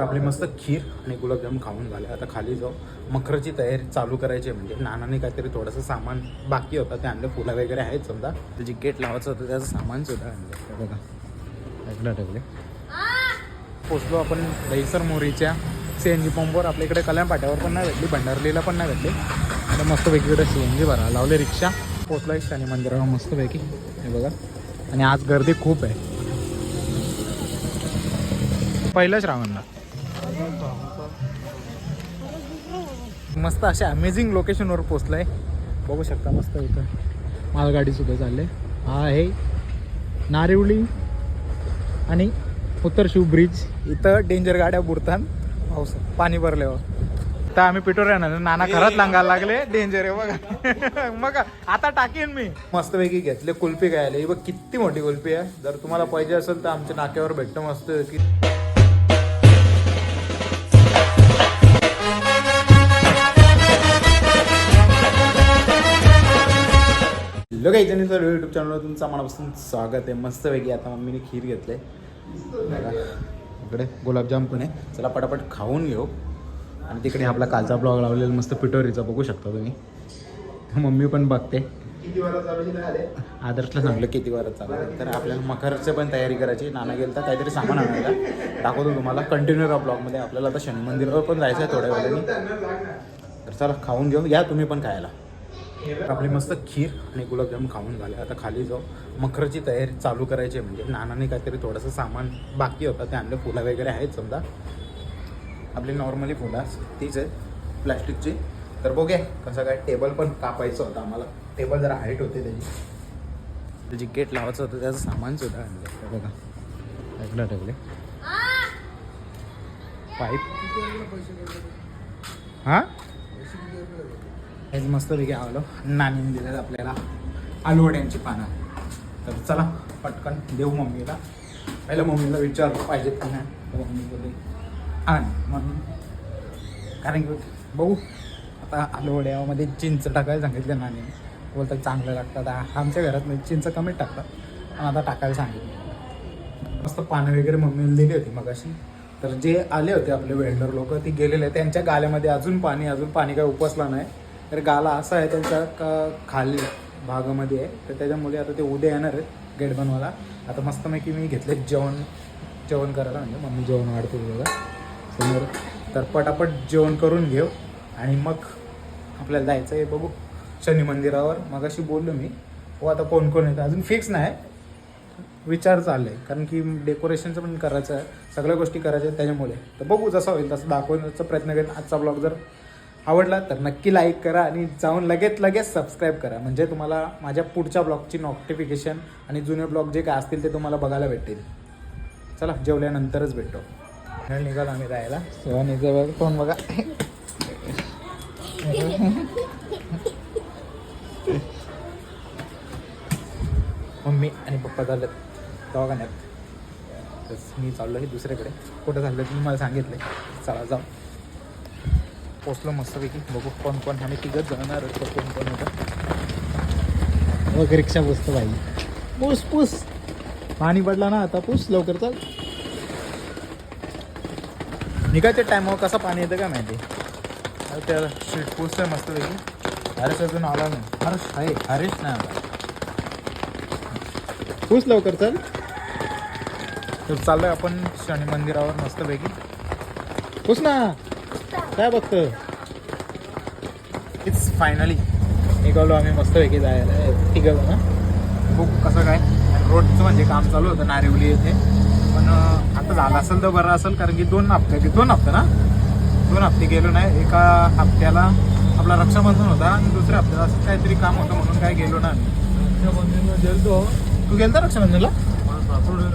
आपली मस्त खीर आणि गुलाबजाम खाऊन झाले. आता खाली जाऊ. मखरची तयारी चालू करायची म्हणजे नानाने काहीतरी थोडंसं सामान बाकी होतं. ते आणलं. फुलं वगैरे आहेत समजा. त्याची गेट लावायचं होतं त्याचं सामान सुद्धा आणलं. हे बघा. ऐकलं ठेवले पोचलो आपण दहीसर मोरीच्या सी एन जी पंपवर आपल्या इकडे कल्याण पाट्यावर पण नाही भेटली. भंडारलीला पण नाही भेटली. आता मस्त वेगळीकडे सी एन जी भरा. लावले रिक्षा. पोचला शनी मंदिरावर मस्तपैकी हे बघा. आणि आज गर्दी खूप आहे. पहिलंच रावणला. मस्त अशा अमेझिंग लोकेशनवर पोचलाय बघू शकता मस्त इथं. मालगाडी सुद्धा चालले. हा आहे नारिवली आणि उत्तर शिव ब्रिज इथं डेंजर गाड्या बुडतात. पाऊस पाणी भरल्यावर. तर आम्ही पिटोर येणार नाना खरंच लांगायला लागले. डेंजर आहे बघा. मग आता टाकेन मी. मस्तपैकी घेतले कुल्फी खायला. ही बघ किती मोठी कुल्फी आहे. जर तुम्हाला पाहिजे असेल तर आमच्या नाक्यावर भेटतं मस्त. की हॅलो काही जणी सर यूट्यूब चॅनलवर तुमचं मनापासून स्वागत आहे. मस्तपैकी आता मम्मीने खीर घेतलंय. बघा इकडे गुलाबजाम पण आहे. चला पटापट खाऊन घेऊ. आणि तिकडे आपला कालचा ब्लॉग लावलेला मस्त पिटोरीचा बघू शकता तुम्ही. मम्मी पण बघते. आदर्शला सांगलं किती वारात चालू तर आपल्याला मखरचे पण तयारी करायची नाना गेलं तर काहीतरी सामान आणायला. दाखवतो तुम्हाला. कंटिन्यू राहा ब्लॉगमध्ये आपल्याला आता शनी मंदिरावर पण जायचं आहे थोड्या वेळाने. तर चला खाऊन घेऊ या. तुम्ही पण खायला. आपली मस्त खीर आणि गुलाबजाम खाऊन झाले. आता खाली जाऊ. मखरची तयारी चालू करायची आहे म्हणजे. नानाने काहीतरी थोडंसं सामान बाकी होतं. ते आणलं. फुलं वगैरे आहेत समजा. आपली नॉर्मली फुलं तीच आहे. प्लॅस्टिकची. तर बघूया कसं काय टेबल पण कापायचं होतं आम्हाला. टेबल जरा हाईट होते त्याची. त्याची गेट लावायचं होतं त्याचं सामान सुद्धा आणलं. बघा. ऐकलं ठेवले पाईप. हां? हेच मस्तपैकी आवलं नानीने दिलेलं आपल्याला आलूवड्यांची पानं. तर चला पटकन देऊ मम्मीला. पहिलं मम्मीला विचारलं पाहिजेत का नाही? मम्मी बोलली आण म्हणून कारण की बघू आता आलूवड्यामध्ये चिंच टाकायला सांगितलं नानीने. बोलतात चांगलं लागतात आमच्या घरात म्हणजे चिंच कमीच टाकतात पण आता टाकायला सांगितलं. मस्त पानं वगैरे मम्मीने दिली होती मगाशी. तर जे आले होते आपले वेल्डर लोक ती गेलेले त्यांच्या गाल्यामध्ये अजून पाणी अजून पाणी काही उपसला नाही. तर गाला असा आहे त्यांच्या का खाली भागामध्ये आहे. तर त्याच्यामुळे आता ते उद्या येणार आहेत गेट बनवायला. आता मस्त मी मी घेतले जेवण जेवण करायला म्हणजे मम्मी जेवण वाढते बघा. समोर. तर पटापट जेवण करून घेऊ आणि मग आपल्याला जायचं आहे बघू शनी मंदिरावर. मग अशी बोललो मी. हो आता कोण कोण येतं? अजून फिक्स नाही. विचार चालले कारण की डेकोरेशनचं पण करायचं आहे. सगळ्या गोष्टी करायच्या आहेत त्याच्यामुळे. तर बघू जसं होईल तसं दाखवण्याचा प्रयत्न करेन. आजचा ब्लॉग जर आवडला तर नक्की लाईक करा आणि जाऊन लगेच लगेच सबस्क्राईब करा. म्हणजे तुम्हाला माझ्या पुढच्या ब्लॉगची नोटिफिकेशन आणि जुने ब्लॉग जे काय असतील ते तुम्हाला बघायला भेटतील. चला जेवल्यानंतरच भेटतो निघालो आम्ही राहायला. सेवा निघा कोण बघा. मम्मी आणि पप्पा झालं दवाखान्यात. मी चाललो आहे दुसऱ्याकडे कुठं झालं तुम्ही मला सांगितलं चला जाऊ. पोचलो मस्तपैकी. बघू कोण कोण आम्ही तिघच जाणार कोण कोण होतं. बघ रिक्षा बसतो बाई. पूस पूस. पाणी पडला ना आता. पूस लवकर चाल. निघायच्या टायमावर कसं पाणी येतं काय माहिती? अरे त्या शीट पोचतोय मस्तपैकी. हरेश अजून आला नाही. हर्ष आहे. हरेश नाही आला. पूस लवकर चल. तर चाललोय आपण शनी मंदिरावर मस्तपैकी. पूस ना. काय बघतं? इट्स फायनली निघालो आम्ही मस्तपैकी जायला. तिघं ना बघू. कसं काय. रोडचं म्हणजे काम चालू होतं नारिवली येथे. पण आता झालं असेल तर बरं असेल कारण की दोन हप्ते दोन हप्ते ना? दोन हप्ते गेलो नाही. एका हप्त्याला आपला रक्षाबंधन होता आणि दुसऱ्या हप्त्याला असं काहीतरी काम होतं म्हणून काय गेलो ना गेलतो. तू गेलता रक्षाबंधनला?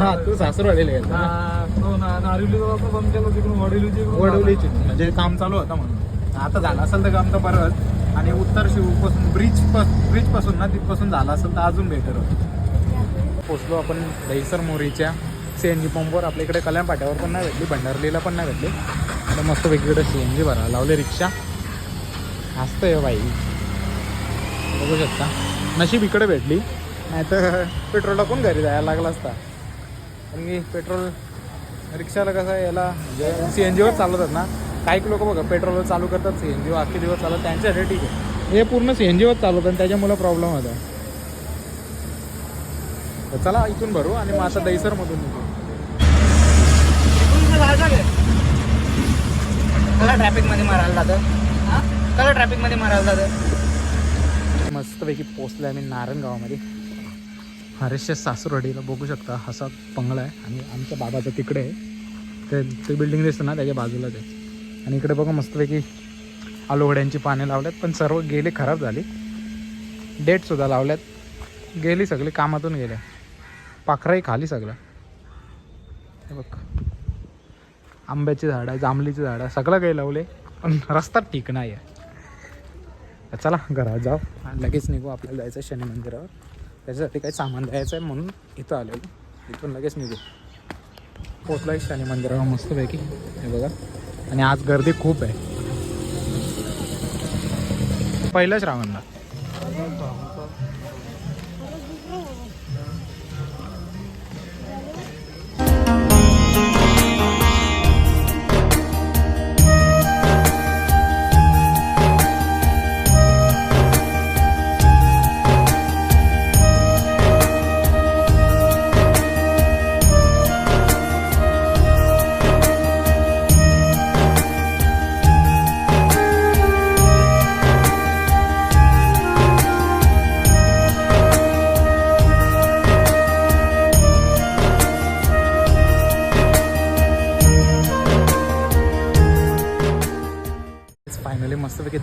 हा तू सासरवाडीला गेलता ना? वडवलीची म्हणजे काम चालू होतं म्हणून. आता झालं असेल तर काम तर बरंच आणि उत्तर शिवपासून ब्रिज ब्रिजपासून ना तिथपासून झालं असेल तर अजून बेटर होतं. पोचलो आपण दहीसर मोरीच्या सी एन जी पंपवर आपल्या इकडे कल्याण पाट्यावर पण नाही भेटली भंडारलीला पण नाही भेटली. आता मस्त वेगळीकडे सी एन जी भरा लावले रिक्षा. असतं बाई. बघू शकता. नशीब इकडे भेटली. नाही तर पेट्रोल टाकून घरी जायला लागला असता? कारण की पेट्रोल रिक्षाला कसं आहे याला सी एन जीवर चालवतात ना काही लोक बघा पेट्रोलवर चालू करतात सी एन जी अख्खे दिवस चालवतात त्यांच्यासाठी ठीक आहे. हे पूर्ण सी एन जीवर चालवतात आणि त्याच्यामुळे प्रॉब्लेम होता. तर चला इथून भरू आणि मग आता दहीसरमधून निघू. कला ट्रॅफिकमध्ये मारायला जातं. कला ट्रॅफिकमध्ये मारायला जातं. मस्तपैकी पोचलो आम्ही नारायणगावामध्ये. हरेशच्या सासूरवाडीला बघू शकता असा पंगळा आहे आणि आमच्या बाबाचं तिकडे आहे. ते ते बिल्डिंग दिसतं ना त्याच्या बाजूलाच आहे आणि इकडे बघा मस्तपैकी आलूवड्यांची पाने लावल्यात पण सर्व गेली खराब झाली. डेटसुद्धा लावल्यात. गेली सगळी कामातून गेल्या. पाखराही खाली सगळं. हे बघ. आंब्याची झाडं जांभळीची झाडं सगळं काही लावले पण रस्ता ठीक नाही आहे चला घरात जाऊ. आणि लगेच निघू आपल्याला जायचं आहे शनी मंदिरावर. त्याच्यासाठी काही सामान द्यायचं आहे म्हणून इथं आलेलो इथून लगेच निघू. पोचलो आहे शनी मंदिरावर मस्तपैकी. हे बघा. आणि आज गर्दी खूप आहे. पहिलं श्रावणला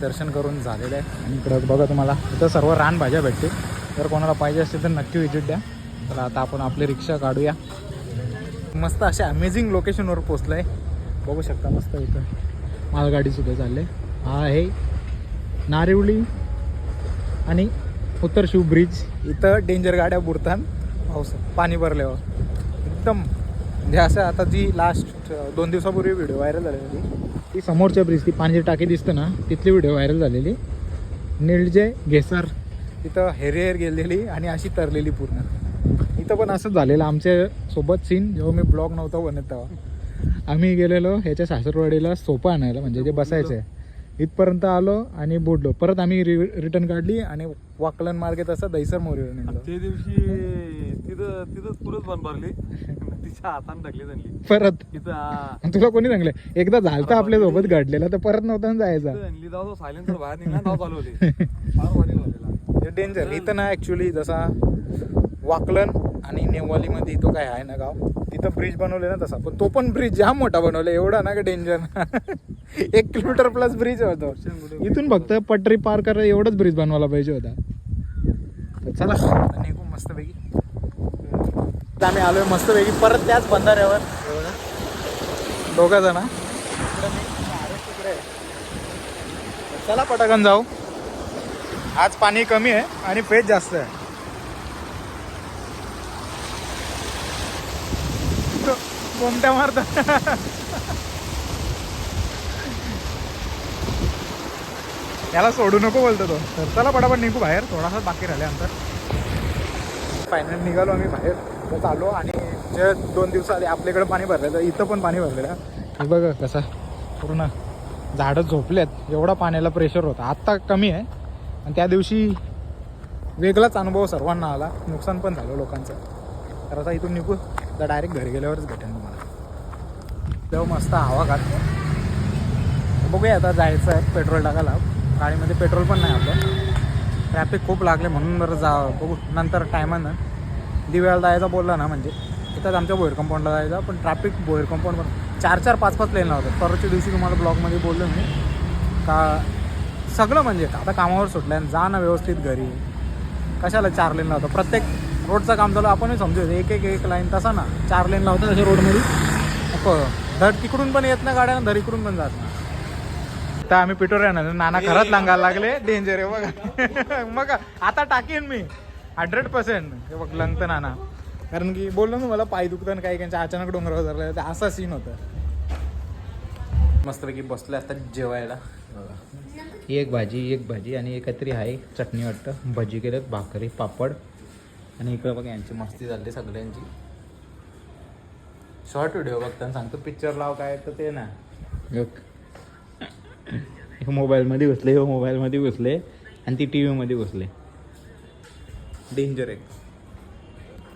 दर्शन करून झालेलं आहे. आणि इकडं बघा तुम्हाला इथं सर्व रानभाज्या भेटते जर कोणाला पाहिजे असतील तर नक्की विजिट द्या. तर आता आपण आपली रिक्षा काढूया. मस्त अशा अमेझिंग लोकेशनवर पोचलं आहे बघू शकता मस्त इथं. मालगाडीसुद्धा चालले हा आहे नारिवली आणि उत्तर शिव ब्रिज इथं डेंजर गाड्या बुडतात. पाऊस पाणी भरल्यावर. एकदम. म्हणजे असं आता जी लास्ट दोन दिवसापूर्वी व्हिडिओ व्हायरल झालेली ती समोरच्या ब्रिज ती पाण्याची टाकी दिसतं ना तिथली व्हिडिओ व्हायरल झालेली. निळजे घेसर. तिथं हेरेहेर गेलेली आणि अशी तरलेली पूर्ण. इथं पण असंच झालेलं. आमच्यासोबत सीन जेव्हा मी ब्लॉग नव्हता बनत तेव्हा. आम्ही गेलेलो ह्याच्या सासरवाडीला सोपा आणायला म्हणजे जे बसायचं. आहे इथपर्यंत आलो आणि बुडलो. परत आम्ही रिटर्न काढली आणि वाकलन मार्गे तसं दहिसर मोरीवर निघालो दिवशी तिथं तिथंच पुरच बंद भरली तिच्या हाताने ढकली त्यांनी. परत? तुला कोणी सांगलं एकदा झालतं आपल्यासोबत घडलेलं तर परत नव्हता ना जायचा. तिथं आणली जाऊ सायलेन्सर बाहेर निघाला नाव चालू होते. फार भारी झालेला. डेंजर इथं ना ॲक्च्युली जसा वाकलन आणि नेवालीमध्ये तो काय आहे ना गाव तिथं ब्रिज बनवले ना तसा. पण तो पण ब्रिज जाम मोठा बनवला एवढा ना का डेंजर एक किलोमीटर प्लस ब्रिज होतो इथून फक्त पटरी पार करा एवढंच ब्रिज बनवायला पाहिजे होता. चला. निघू मस्तपैकी आम्ही आलोय मस्तपैकी. परत त्याच बंधाऱ्यावर. दोघा जण चला पटाकन जाऊ. आज पाणी कमी आहे आणि पेज जास्त आहे. कोमट्या मारतात. याला सोडू नको बोलतो तो. तर चला पटापट निघू बाहेर. थोडासा बाकी राहिले अंतर फायनल निघालो आम्ही बाहेर. तर चाललो आणि जे दोन दिवस आले आपल्याकडे पाणी भरलं तर इथं पण पाणी भरलेलं. आहे. हे बघा कसं पूर्ण झाडं झोपलेत. एवढा पाण्याला प्रेशर होता. आत्ता कमी आहे. आणि त्या दिवशी वेगळाच अनुभव सर्वांना आला. नुकसान पण झालं लोकांचं. तर आता इथून निघू. तर डायरेक्ट घरी गेल्यावरच भेटेल तुम्हाला. तेव्हा मस्त हवा खात बघूया आता जायचं आहे. पेट्रोल टाकायला. गाडीमध्ये पेट्रोल पण नाही आपलं. ट्रॅफिक खूप लागले म्हणून बरं जा बघू. नंतर टायमानं दिव्याला जायचा बोलला ना म्हणजे इथंच आमच्या बोयर कंपाऊंडला जायचा पण ट्रॅफिक बोयर कंपाऊंड पण चार चार पाच पाच लेन लावतात परवाच्या दिवशी तुम्हाला ब्लॉगमध्ये बोललो मी. का सगळं म्हणजे आता कामावर सुटलं आणि जा ना व्यवस्थित घरी. कशाला चार लेन लावतो प्रत्येक रोडचं काम चालू आपणही समजू एक एक एक लाईन तसा ना चार लेन लावतो तसे रोडमध्ये. नको धड तिकडून पण येत ना गाड्या धड इकडून पण जात ना तर आम्ही पिटोऱ्या ना नाना खरंच लांगायला लागले. डेंजर आहे बघा. मग आता टाकीन मी. हंड्रेड पर्सेंट हे बघ लंगतं नाना. कारण की बोललो ना मला पाय दुखतं काही काहींच्या अचानक डोंगरावर धरलं तर असा सीन होता. मस्तपैकी बसले असतात जेवायला. एक भाजी एक भाजी आणि एक काहीतरी आहे चटणी वाटतं. भजी केलेत भाकरी पापड. आणि इकडं बघा यांची मस्ती झाली सगळ्यांची. शॉर्ट व्हिडिओ बघताना सांगतो पिक्चर लाव काय तर ते ना. हे मोबाईलमध्ये घुसले हे मोबाईलमध्ये घुसले आणि ती टी व्हीमध्ये घुसले. डेंजर आहे.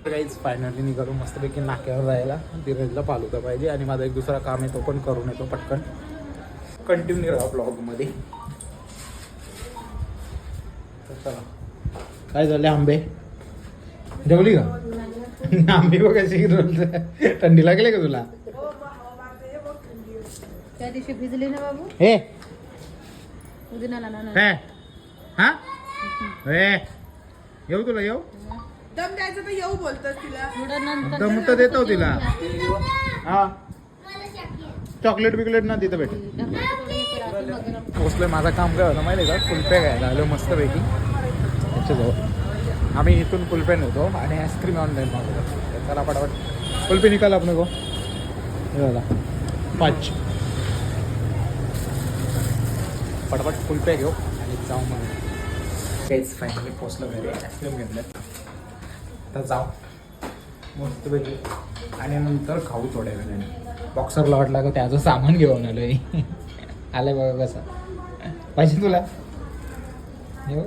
काहीच फायनली निघालो. मस्तपैकी नाक्यावर जायला धीरजला पालुदा पाहिजे. आणि माझा एक दुसरा काम आहे तो पण करून येतो पटकन. कंटिन्यू राहा ब्लॉगमध्ये चला. काय झाले आंबे? जेवली का? आंबे बघ कशी रोज थंडी लागली का तुला? त्या दिवशी भिजली ना बाबू? हे. उदिनाला ना. हे. हा? हे. येऊ तुला येऊ? दम द्यायचं तर येऊ बोलतोस तिला. थोडं नंतर दम तर देतो तिला. हा. चॉकलेट बिकलेट ना तिथं भेट. थोडं करा, असं मग पोचलोय माझं काम काय होतं माहिती आहे का? कुल्फ्या घ्यायला आलो मस्तपैकी. त्याच्याजवळ. आम्ही इथून कुल्फ्या नेतो आणि आईस्क्रीम ऑनलाईन मागवतो चला पटापट. कुल्फी निकाल आपण गो. झाला पाच. पटापट कुल्फ्या घेऊ आणि जाऊ मग. काहीच फायनली पोचलो घरी. आईस्क्रीम घेतलं तर जाऊ. मस्तपैकी आणि नंतर खाऊ थोड्या वेळाने. बॉक्सरला वाटला का त्याचं सामान घेऊन आलो आहे आलं बघा कसं. पाहिजे तुला? हे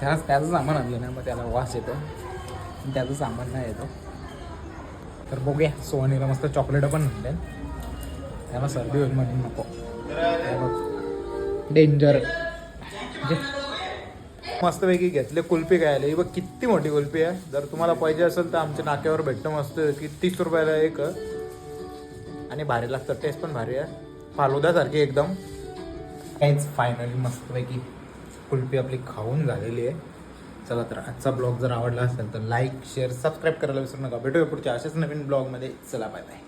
त्याच त्याचं सामान आणलं ना मग त्याला वास येतो. त्याचं सामान नाही येतो. तर बघूया सोनीला मस्त चॉकलेट पण आणले त्याला सर्दी होईल म्हणून नको. डेंजर. मस्तपैकी घेतले कुल्फी खायला. ही बघ किती मोठी कुल्फी आहे. जर तुम्हाला पाहिजे असेल तर आमच्या नाक्यावर भेटतं मस्त की तीस रुपयाला एक आणि भारी लागतं टेस्ट पण भारी आहे. फालुदासारखी एकदम. काहीच फायनली मस्तपैकी कुल्फी आपली खाऊन झालेली आहे. चला तर आजचा ब्लॉग जर आवडला असेल तर लाईक शेअर सबस्क्राईब करायला विसरू नका. भेटूया पुढच्या अशाच नवीन ब्लॉगमध्ये चला बाय बाय